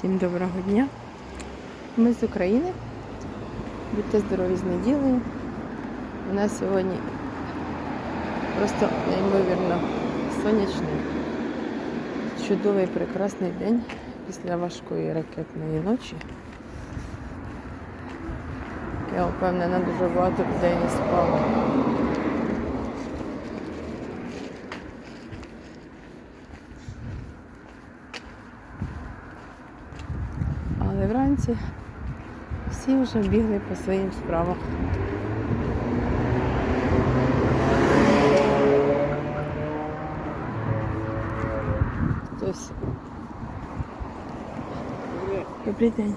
Всім доброго дня. Ми з України. Будьте здорові з неділею. У нас сьогодні просто неймовірно сонячний, чудовий, прекрасний день після важкої ракетної ночі. Я впевнена, дуже багато людей не спало. Вранці всі вже бігли по своїм справам. Хтось. Добрий день.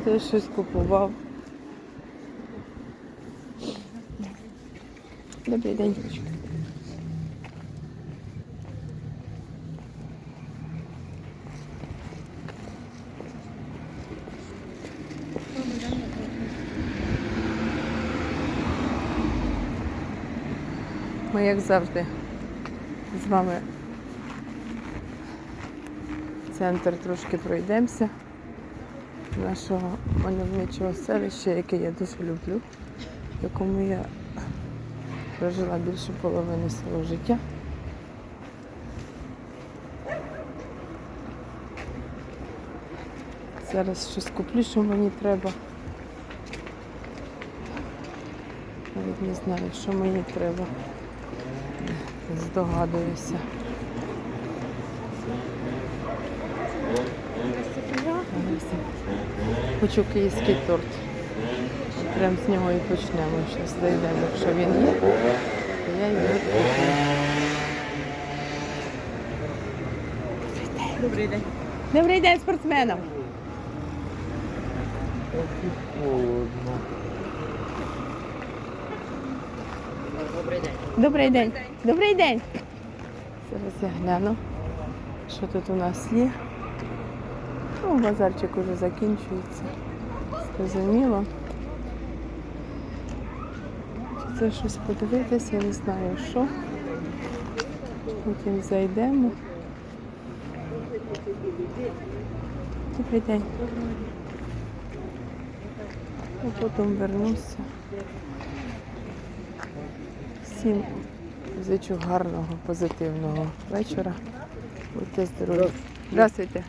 Хтось щось купував. Добрий день. Ми, як завжди, з вами центр трошки пройдемося нашого мальовничого селища, яке я дуже люблю, в якому я прожила більше половини свого життя. Зараз щось куплю, що мені треба. Навіть не знаю, що мені треба. Здогадуюся. Хочу київський торт. Прям з нього і почнемо. Зараз зайдемо, якщо він є, то я його куплю. Добрий день. Добрий день спортсменам! Добрий день. Добрий день. Добрий день. Зараз я гляну, що тут у нас є. Ну, базарчик уже закінчується. Зрозуміло. Чи це щось подивитися, я не знаю що. Потім зайдемо. Добрий день. А потім вернуся. Всім зичу гарного, позитивного вечора. Будьте здорові. Здравствуйте.